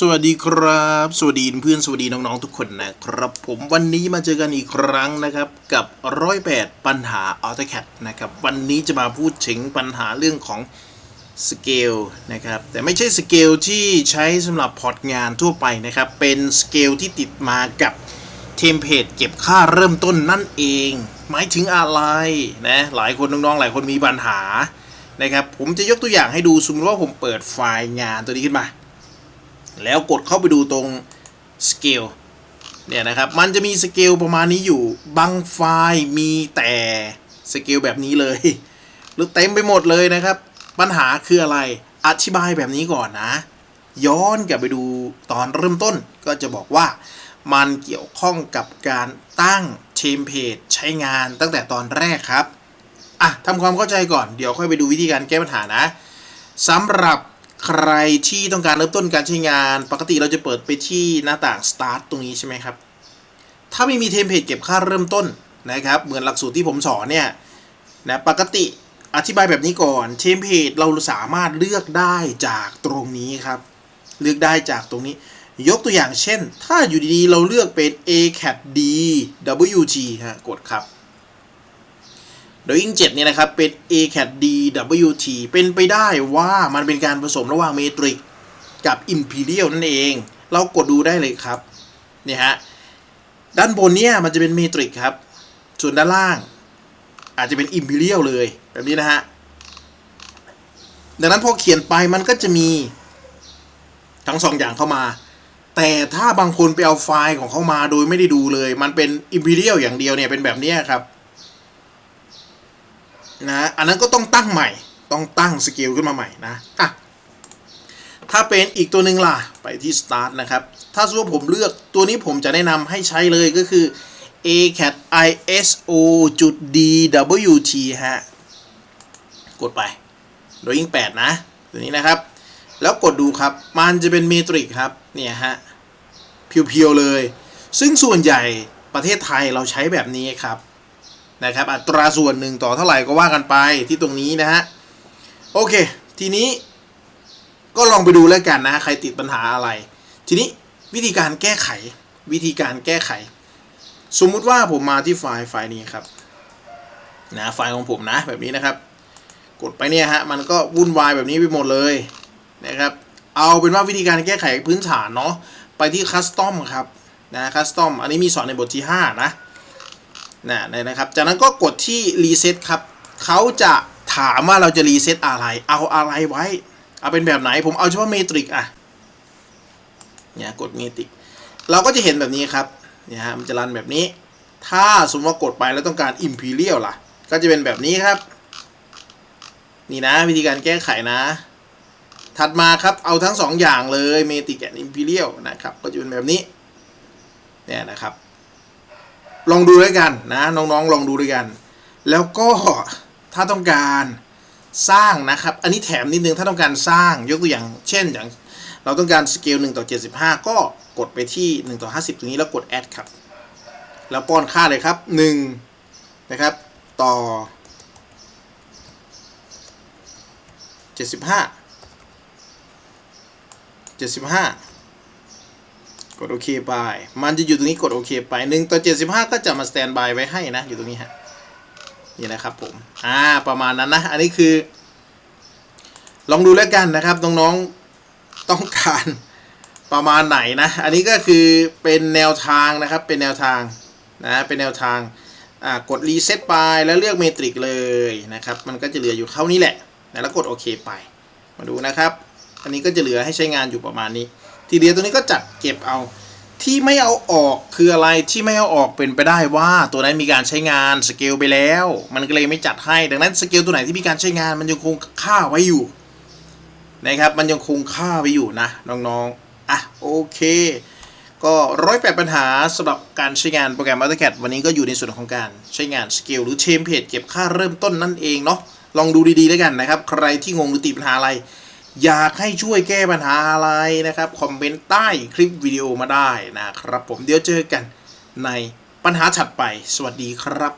สวัสดีครับ สวัสดีเพื่อนสวัสดีน้องๆทุกคนนะครับ ผมวันนี้มาเจอกันอีกครั้งนะครับ กับร้อยแปดปัญหา AutoCAD นะครับ วันนี้จะมาพูดถึงปัญหาเรื่องของสเกลนะครับ แต่ไม่ใช่สเกลที่ใช้สำหรับพอร์ตงานทั่วไปนะครับ เป็นสเกลที่ติดมากับเทมเพลตเก็บค่าเริ่มต้นนั่นเอง หมายถึงอะไรนะหลายคนน้องๆหลายคนมีปัญหานะครับผมจะยกตัวอย่างให้ดูสมมติว่าผมเปิดไฟล์งานตัวนี้ขึ้นมา แล้วกดเข้าไปดูตรงสเกลเนี่ยนะครับ มันจะมีสเกลประมาณนี้อยู่ บางไฟล์มีแต่สเกลแบบนี้เลย หรือเต็มไปหมดเลยนะครับ ปัญหาคืออะไร อธิบายแบบนี้ก่อนนะ ย้อนกลับไปดูตอนเริ่มต้นก็จะบอกว่า มันเกี่ยวข้องกับการตั้งเทมเพลตใช้งานตั้งแต่ตอนแรกครับ อะทำความเข้าใจก่อน เดี๋ยวค่อยไปดูวิธีการแก้ปัญหานะสำหรับ ใครที่ต้องการเริ่มต้นการใช้งาน ปกติเราจะเปิดไปที่หน้าต่าง start ตรงนี้ใช่ไหมครับ ถ้าไม่มีเทมเพลตเก็บค่าเริ่มต้นนะครับ เหมือนหลักสูตรที่ผมสอนเนี่ยนะปกติอธิบายแบบนี้ก่อนเทมเพลตเราสามารถเลือกได้จากตรงนี้ครับ เลือกได้จากตรงนี้ ยกตัวอย่างเช่น ถ้าอยู่ดีๆ เราเลือกเป็น a cat d wg ฮะกดครับ โดยยิ่ง7เนี่ยนะครับ เป็น a cat d wt เป็นไปได้ว่ามันเป็นการผสมระหว่างเมตริกกับ imperial นั่นเอง เรากดดูได้เลยครับ เนี่ยฮะ ด้านบนเนี่ยมันจะเป็นเมตริกครับ ส่วนด้านล่าง อาจจะเป็น imperial เลยแบบนี้นะฮะ ดังนั้นพอเขียนไปมันก็จะมีทั้งสองอย่างเข้ามา แต่ถ้าบางคนไปเอาไฟล์ของเขามาโดยไม่ได้ดูเลย มันเป็น imperial อย่างเดียวเนี่ยเป็นแบบนี้ครับ นะอันนั้นก็ต้องตั้งใหม่ต้องตั้งสกิลขึ้นมาใหม่นะอะถ้าเป็นอีกตัวหนึ่งล่ะไปที่ start นะครับ ถ้าสมมติว่าผมเลือกตัวนี้ผมจะแนะนำให้ใช้เลยก็คือ a cat iso dwt ฮะ กดไป โดยยิ่ง 8 นะ ตัวนี้นะครับ แล้วกดดูครับ มันจะเป็นเมตริกครับ เนี่ยฮะ เพียวๆเลย ซึ่งส่วนใหญ่ประเทศไทยเราใช้แบบนี้ครับ นะครับอัตราส่วนหนึ่งต่อเท่าไหร่ก็ว่ากันไปที่ตรงนี้นะฮะโอเค ทีนี้ก็ลองไปดูแล้วกันนะใครติดปัญหาอะไร ทีนี้วิธีการแก้ไขวิธีการแก้ไข สมมุติว่าผมมาที่ไฟล์ไฟล์นี้ครับนะไฟล์ของผมนะแบบนี้นะครับ กดไปเนี่ยฮะมันก็วุ่นวายแบบนี้ไปหมดเลยนะครับเอาเป็นว่าวิธีการแก้ไขพื้นฐานเนาะไปที่คัสตอมครับนะคัสตอมอันนี้มีสอนในบทที่ 5 นะ นะนะครับ จากนั้นก็กดที่รีเซ็ตครับเขาจะถามว่าเราจะรีเซ็ตอะไร เอาอะไรไว้ เอาเป็นแบบไหน ผมเอาเฉพาะเมตริกอะเนี่ยกดเมตริก เราก็จะเห็นแบบนี้ครับ เนี่ยฮะ มันจะรันแบบนี้ ถ้าสมมติว่ากดไปแล้วต้องการ Imperial ล่ะ ก็จะเป็นแบบนี้ครับ นี่นะวิธีการแก้ไขนะ ถัดมาครับ เอาทั้งสองอย่างเลยเมตริกกับ Imperial นะครับ ก็จะเป็นแบบนี้ เนี่ยนะครับ ลองดูด้วยกันนะน้องๆลองดูด้วยกัน แล้วก็ถ้าต้องการสร้างนะครับ อันนี้แถมนิดนึงถ้าต้องการสร้างยกตัวอย่าง เช่นอย่างเราต้องการสเกล1ต่อ 75 ก็กดไปที่ 1 ต่อ 50 ตรงนี้แล้วกด add ครับ แล้วป้อนค่าเลยครับ 1 นะครับ ต่อ 75 75 ดโอเคไปมันจะอยู่ตรงนี้กดโอเคไป1ต่อ75 ก็จะมาสแตนบายไว้ให้นะ อยู่ตรงนี้ฮะนี่นะครับผมอ่าประมาณนั้นนะ อันนี้คือ ลองดูแล้วกันนะครับน้องๆต้องการประมาณไหนนะ อันนี้ก็คือเป็นแนวทางนะครับ เป็นแนวทางนะเป็นแนวทางอ่ากดรีเซ็ตไปแล้วเลือกเมตริกเลยนะครับ มันก็จะเหลืออยู่เท่านี้แหละ แล้วกดโอเคไป มาดูนะครับ อันนี้ก็จะเหลือให้ใช้งานอยู่ประมาณนี้ ทีเดียวตัวนี้ก็จัดเก็บเอา ที่ไม่เอาออกคืออะไรที่ไม่เอาออกเป็นไปได้ว่า ตัวนั้นมีการใช้งานสเกลไปแล้ว มันก็เลยไม่จัดให้ดังนั้นสเกลตัวไหนที่มีการใช้งานมันยังคงค่าไว้อยู่นะครับมันยังคงค่าไว้อยู่นะน้องๆอะโอเค ก็ร้อยแปดปัญหาสำหรับการใช้งานโปรแกรม AutoCAD วันนี้ก็อยู่ในส่วนของการใช้งานสเกลหรือเทมเพลตเก็บค่าเริ่มต้นนั่นเองเนาะลองดูดีๆแล้วกันนะครับ ใครที่งงหรือติดปัญหาอะไร อยากให้ช่วยแก้ปัญหาอะไรนะครับ คอมเมนต์ใต้คลิปวิดีโอมาได้นะครับ ผมเดี๋ยวเจอกันในปัญหาถัดไป สวัสดีครับ